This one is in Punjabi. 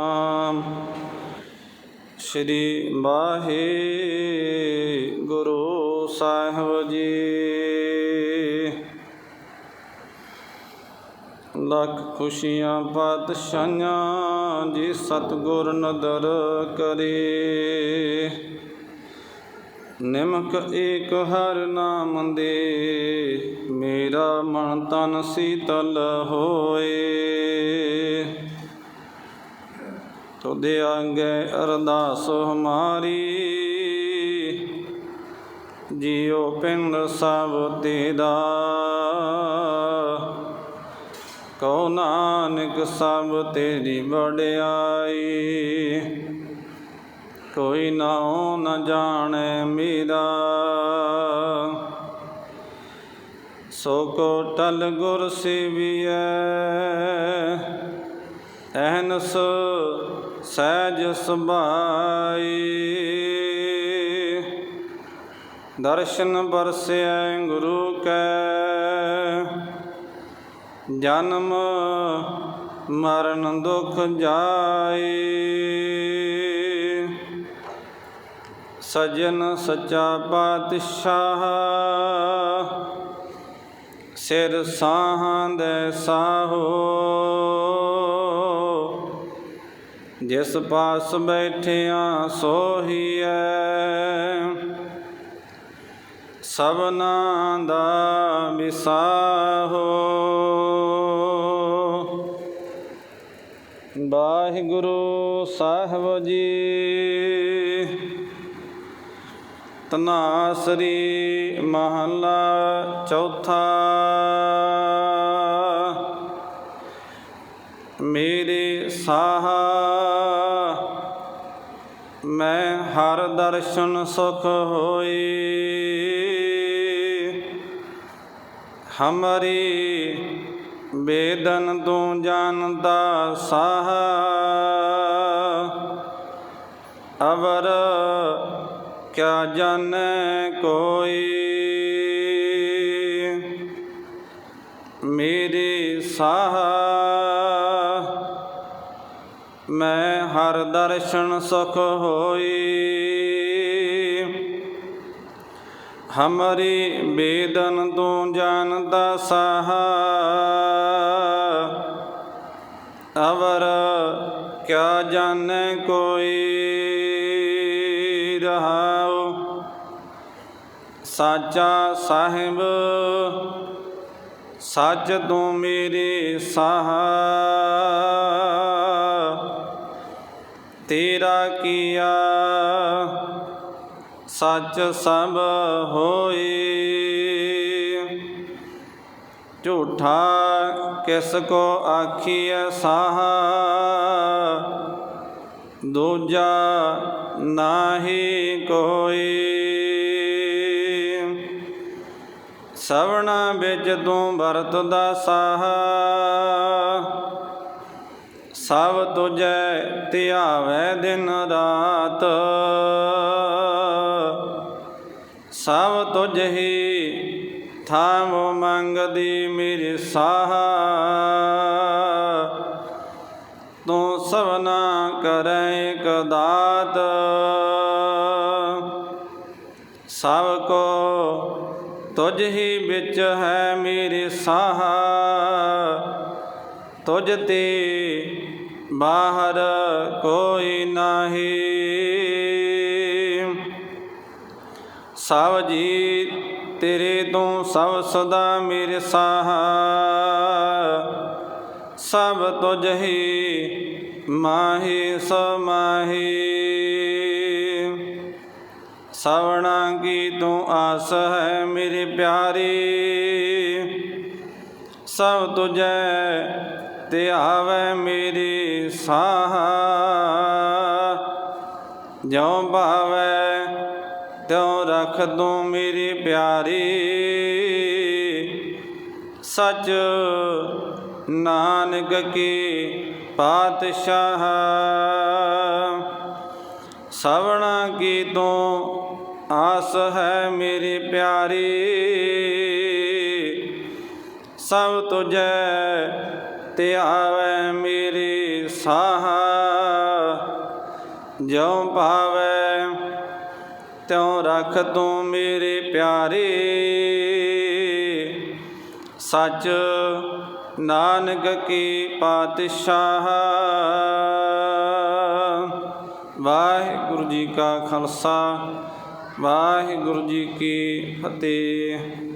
ਨਾਮ। ਸ੍ਰੀ ਵਾਹਿਗੁਰੂ ਸਾਹਿਬ ਜੀ। ਲੱਖ ਖੁਸ਼ੀਆਂ ਪਾਤਸ਼ਾਹਾਂ ਜੀ, ਸਤਗੁਰ ਨਦਰ ਕਰੇ। ਨਿਮਕ ਏਕ ਹਰ ਨਾਮ ਦੇ, ਮੇਰਾ ਮਨ ਤਨ ਸੀਤਲ ਹੋਏ। ਤੁਦੇ ਆਗੇ ਅਰਦਾਸ ਹਮਾਰੀ। ਜੀਉ ਪਿੰਡ ਸਭ ਤੇਰਾ ਕਉ ਨਾਨਕ ਸਭ ਤੇਰੀ ਵਡਿਆਈ। ਕੋਈ ਨਾਉ ਨ ਜਾਣੈ ਮੇਰਾ। ਸੋ ਕੋ ਟਲ ਗੁਰ ਸੇਵੀਐ। ਅਹਨਸ ਸਹਿਜ ਸੁਭਾਈ। ਦਰਸ਼ਨ ਬਰਸਿਐ ਗੁਰੂ ਕੈ। ਜਨਮ ਮਰਨ ਦੁਖ ਜਾਈ। ਸਜਨ ਸੱਚਾ ਪਾਤਸ਼ਾਹ। ਸਿਰ ਸਾਹਾਂ ਦੇ ਸਾਹੋ। ਜਿਸ ਪਾਸ ਬੈਠਿਆ ਸੋਹੀਐ। ਸਭਨਾ ਦਾ ਵਿਸਾਹੋ ਵਾਹਿਗੁਰੂ ਸਾਹਿਬ ਜੀ ਤਨਾਸਰੀ ਮਹਲਾ ਚੌਥਾ। ਮੇਰੇ ਸਾਹ ਮੈਂ ਹਰ ਦਰਸ਼ਨ ਸੁਖ ਹੋਈ। ਹਮਰੀ ਬੇਦਨ ਤੂੰ ਜਾਣਦਾ ਸਾਹ। ਅਵਰ ਕਿਆ ਜਾਣੈ ਕੋਈ। ਮੇਰੇ ਸਾਹ ਮੈਂ ਹਰ ਦਰਸ਼ਨ ਸੁਖ ਹੋਈ। ਹਮਰੀ ਬੇਦਨ ਤੂੰ ਜਾਣਦਾ ਸਾਹ। ਅਵਰ ਕਿਆ ਜਾਣੈ ਕੋਈ ਰਹਾਉ। ਸਾਚਾ ਸਾਹਿਬ, ਸੱਚ ਤੂੰ ਮੇਰੇ ਸਾਹ। ਤੇਰਾ ਕੀਆ ਸੱਚ ਸਭ ਹੋਏ। ਝੂਠਾ ਕਿਸ ਕੋ ਆਖੀਐ ਸਾਹ? ਦੂਜਾ ਨਾਹੀ ਕੋਈ ਸਵਣਾ ਵਿੱਚ ਤੂੰ ਵਰਤਦਾ ਸਾਹ। ਸਭ ਤੁਝੈ ਧਿਆਵੈ ਦਿਨ ਰਾਤ। ਸਭ ਤੁਝ ਹੀ ਥਾਮ ਮੰਗਦੀ ਮੇਰੀ ਸਾਹ। ਤੂੰ ਸਭਨਾ ਕਰੈ ਇਕ ਦਾਤ। ਸਭ ਕੋ ਤੁਝ ਹੀ ਵਿੱਚ ਹੈ ਮੇਰੀ ਸਾਹ। ਤੁਝ ਤੇ ਬਾਹਰ ਕੋਈ ਨਹੀਂ। ਸਭ ਜੀ ਤੇਰੇ ਤੋਂ ਸਭ ਸਦਾ ਮੇਰੇ ਸਾਹ। ਸਭ ਤੁਝ ਹੀ ਮਾਹੀ ਸਮਾਹੀ। ਸਵਣਾ ਕੀ ਤੂੰ ਆਸ ਹੈ ਮੇਰੇ ਪਿਆਰੀ। ਸਭ ਤੁਝੈ ਧਿਆਵੈ ਮੇਰੀ ਸਾਹ। ਜਿਉ ਭਾਵੈ ਤਿਉ ਰਖ ਦੂੰ ਮੇਰੀ ਪਿਆਰੀ। ਸਚ ਨਾਨਕ ਕੀ ਪਾਤਸ਼ਾਹ। ਸਵਣਾ ਕੀ ਤੂੰ ਆਸ ਹੈ ਮੇਰੀ ਪਿਆਰੀ। ਸਭ ਤੁਝੈ ਤੇ ਮੇਰੀ ਸਾਹ, ਜਿਉ ਭਾਵੈ ਤਿਉ ਰਖ ਤੂੰ ਮੇਰੇ ਪਿਆਰੇ। ਸੱਚ ਨਾਨਕ ਕੀ ਪਾਤਸ਼ਾਹ, ਵਾਹਿਗੁਰੂ ਜੀ ਕਾ ਖਾਲਸਾ, ਵਾਹਿਗੁਰੂ ਜੀ ਕੀ ਫਤਿਹ।